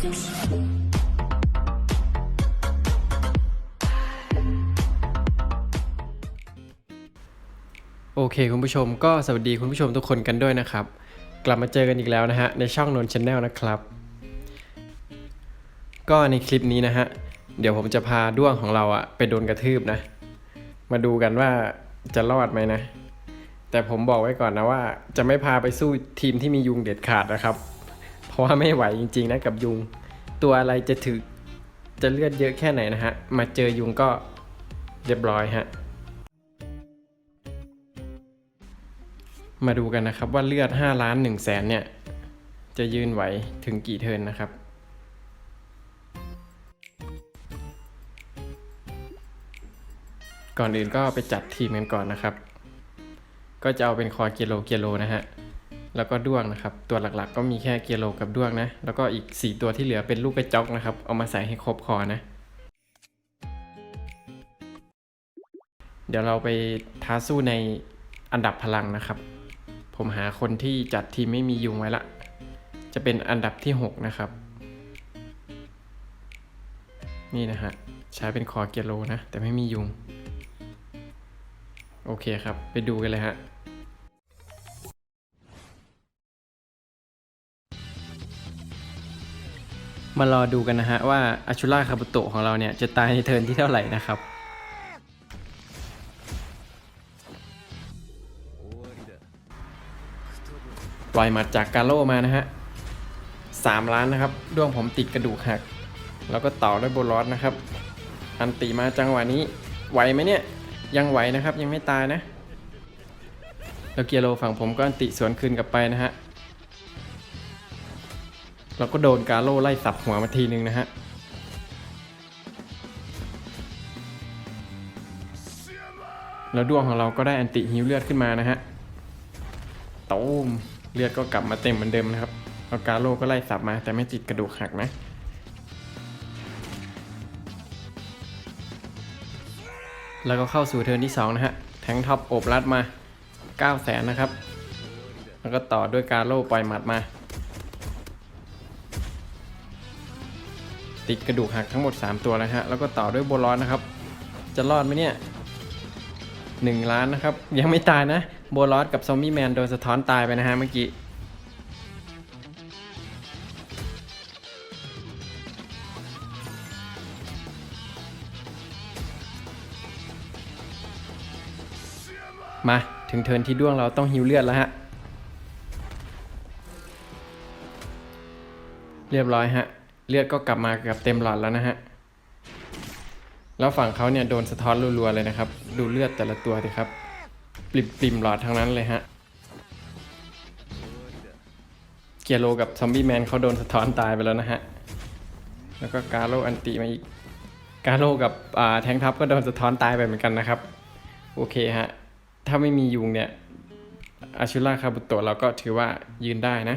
โอเคคุณผู้ชมก็สวัสดีคุณผู้ชมทุกคนกันด้วยนะครับ กลับมาเจอกันอีกแล้วนะฮะ ในช่องนนท์ชาแนลนะครับ ก็ในคลิปนี้นะฮะ เดี๋ยวผมจะพาด้วงของเราอะไปโดนกระทืบนะ มาดูกันว่าจะรอดไหมนะ แต่ผมบอกไว้ก่อนนะว่า จะไม่พาไปสู้ทีมที่มียุงเด็ดขาดนะครับ เพราะว่าไม่ไหวจริงๆนะกับยุง ตัวอะไรจะถือจะเลือดเยอะแค่ไหนนะฮะ มาเจอยุงก็เรียบร้อยฮะ มาดูกันนะครับว่าเลือด 5 ล้าน1แสนเนี่ย จะยืนไหวถึงกี่เทินนะครับก่อนอื่นก็ไปจัดทีมกันก่อนนะครับ ก็จะเอาเป็นคอเกโลเกโลนะฮะ แล้วก็ด้วงนะครับ ตัวหลักๆ ก็มีแค่เกียร์โลกับด้วงนะ แล้วก็อีก 4 ตัวที่เหลือเป็นลูกกระจอกนะครับ เอามาใส่ให้ครบคอนะ เดี๋ยวเราไปท้าสู้ในอันดับพลังนะครับ ผมหาคนที่จัดทีมไม่มียุงไว้ละ จะเป็นอันดับที่ 6 นะครับ นี่นะฮะ ใช้เป็นคอเกียร์โลนะ แต่ไม่มียุง โอเคครับ ไปดูกันเลยฮะ มารอดูกันนะฮะว่าอาชูล่าคาบุโตะของเราเนี่ยจะตายในเทิร์นที่เท่าไหร่นะครับปล่อยมัดจากกาโลมานะฮะสามล้านนะครับด้วงผมติดกระดูกหัก แล้วก็ต่อด้วยโบลอสนะครับ อันตีมาจังหวะนี้ไหวไหมเนี่ยยังไหวนะครับยังไม่ตายนะแล้วเกียโรฝั่งผมก็อันติสวนคืนกลับไปนะฮะ เราก็โดนกาโลไล่สับหัวมาทีนึงนะฮะแล้วดวงของเราก็ได้อันติฮิวเลือดขึ้นมานะฮะตูมเลือดก็กลับมาเต็มเหมือนเดิมนะครับแล้วกาโลก็ไล่สับมา แต่ไม่ติดกระดูกหักนะแล้วก็เข้าสู่เทิร์นที่ 2 นะฮะ แทงท็อปโอบรัดมา 9 0 0แสนนะครับ แล้วก็ต่อด้วยกาโลปล่อยหมัดมา ติดกระดูกหักทั้งหมด 3 ตัวแล้วฮะแล้วก็ต่อด้วยโบลอนนะครับ จะรอดไหมเนี่ย1ล้านนะครับ ยังไม่ตายนะโบลอสกับซอมบี้แมนโดนสะท้อนตายไปนะฮะเมื่อกี้มาถึงเทินที่ด้วงเราต้องฮิวเลือดแล้วฮะ เรียบร้อยฮะ เลือดก็กลับมาเกือบเต็มหลอดแล้วนะฮะ แล้วฝั่งเขาเนี่ยโดนสะท้อนรัวๆเลยนะครับ ดูเลือดแต่ละตัวดิครับปริมปริมหลอดทั้งนั้นเลยฮะ เกียโรกับซอมบี้แมนเขาโดนสะท้อนตายไปแล้วนะฮะ แล้วก็กาโรอันติมาอีก กาโรกับอ่าแทงทัพก็โดนสะท้อนตายไปเหมือนกันนะครับ โอเคฮะ ถ้าไม่มียุงเนี่ยอาชูล่าคาบุโตะเราก็ถือว่ายืนได้นะ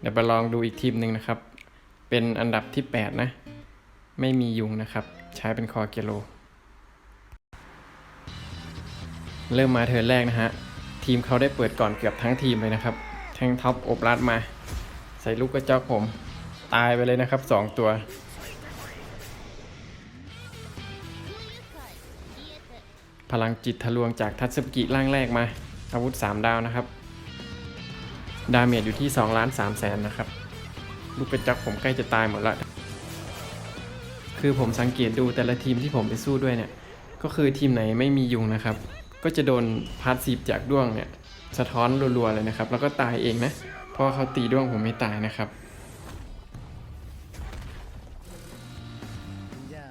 เดี๋ยวไปลองดูอีกทีมหนึ่งนะครับ เป็นอันดับที่ 8 นะ ไม่มียุงนะครับ ใช้เป็นคอเกโล เริ่มมาเทิร์นแรกนะฮะ ทีมเขาได้เปิดก่อนเกือบทั้งทีมเลยนะครับ แทงท็อปอบรัดมา ใส่ลูกกระจอกผม ตายไปเลยนะครับ 2 ตัวพลังจิตทะลวงจากทัตสึกิร่างแรกมา อาวุธ 3 ดาวนะครับ ดาเมจอยู่ที่2ล้าน3แสนนะครับ ลูกกระจอกผมใกล้จะตายหมดล้วคือผมสังเกตดูแต่ละทีมที่ผมไปสู้ด้วยเนี่ย ก็คือทีมไหนไม่มียุงนะครับ ก็จะโดนพาร์ทซีฟจากด้วงเนี่ยสะท้อนรัวๆเลยนะครับ แล้วก็ตายเองนะเพราะเขาตีด้วงผมไม่ตายนะครับ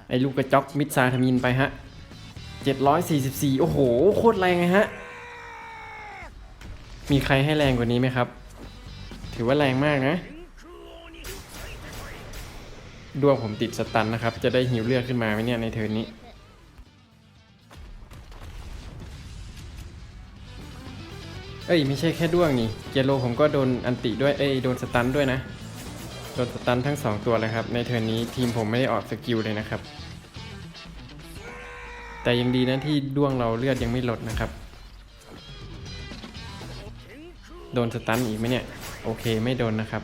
ไอ้ลูกกระจอกมิดซาทามินไปฮะ 744 โอ้โห โคตรแรงไงฮะ มีใครให้แรงกว่านี้ไหมครับ ถือว่าแรงมากนะ ดวงผมติดสตันนะครับ จะได้หิวเลือดขึ้นมาไหมเนี่ยในเทิร์นนี้เอ้ยไม่ใช่แค่ด้วงนี่เจโรผมก็โดนอันติด้วยเอ้ยโดนสตันด้วยนะ โดนสตันทั้งสองตัวเลยครับ ในเทิร์นนี้ทีมผมไม่ได้ออกสกิลเลยนะครับ แต่ยังดีนะที่ด้วงเราเลือดยังไม่ลดนะครับ โดนสตันอีกไหมเนี่ย โอเคไม่โดนนะครับ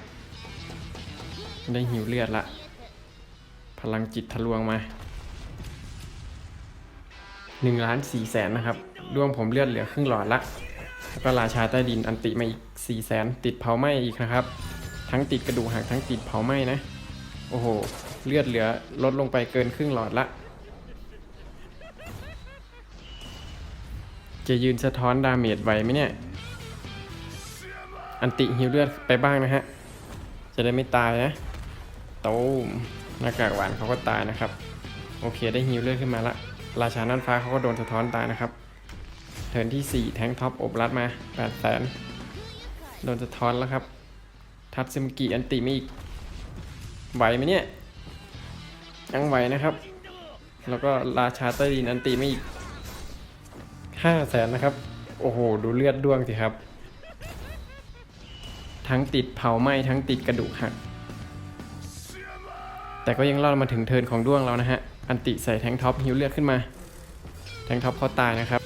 ได้หิวเลือดละ พลังจิตทะลวงมา1ล้าน4แสนนะครับด้วงผมเลือดเหลือครึ่งหลอดละ แล้วก็ราชาใต้ดินอันติมาอีก4แสนติดเผาไหม้อีกนะครับ ทั้งติดกระดูกหักทั้งติดเผาไหม้นะ โอ้โห เลือดเหลือลดลงไปเกินครึ่งหลอดละ จะยืนสะท้อนดาเมจไวไหมเนี่ย อันติฮิวเลือดไปบ้างนะฮะ จะได้ไม่ตายนะ โตูม หน้ากากหวานเขาก็ตายนะครับ โอเคได้ฮิวเลือดขึ้นมาละ ราชาน่านฟ้าเขาก็โดนสะท้อนตายนะครับ เทิร์นที่ 4 แทงท็อปอบรัดมา8แสนโดนสะท้อนแล้วครับ ทัตซึมกิอันติไม่อีกไหวไหมเนี่ยยังไหวนะครับ แล้วก็ราชาใต้ดินอันติไม่อีก5แสนนะครับ โอ้โห ดูเลือดด้วงสิครับ ทั้งติดเผาไหม้ทั้งติดกระดูกหัก แต่ก็ยังรอดมาถึงเทินของด้วงเรานะฮะ อันติใส่แทงท็อปฮิวเลือดขึ้นมา แทงท็อปเขาตายนะครับ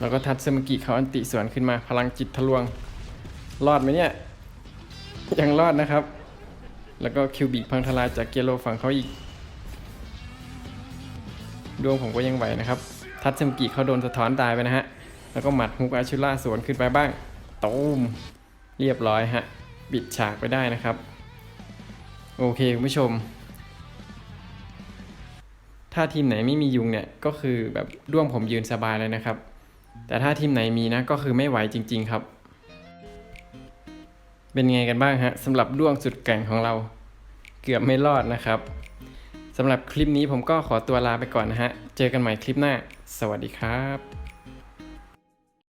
แล้วก็ทัตซึมกิเขาอันติสวนขึ้นมา พลังจิตทะลวง รอดไหมเนี่ย ยังรอดนะครับ แล้วก็คิวบิกพังทลายจากเกียโลฝั่งเขาอีก ดวงผมก็ยังไหวนะครับ ทัตซึมกิเขาโดนสะท้อนตายไปนะฮะ แล้วก็หมัดฮุกอาชุล่าสวนขึ้นไปบ้างตูมเรียบร้อยฮะ บิดฉากไปได้นะครับ โอเคคุณผู้ชม ถ้าทีมไหนไม่มียุงเนี่ยก็คือแบบด้วงผมยืนสบายเลยนะครับ แต่ถ้าทีมไหนมีนะก็คือไม่ไหวจริง ๆครับ เป็นไงกันบ้างฮะสำหรับด้วงสุดแกร่งของเรา เกือบไม่รอดนะครับสำหรับคลิปนี้ผมก็ขอตัวลาไปก่อนนะฮะ เจอกันใหม่คลิปหน้า สวัสดีครับ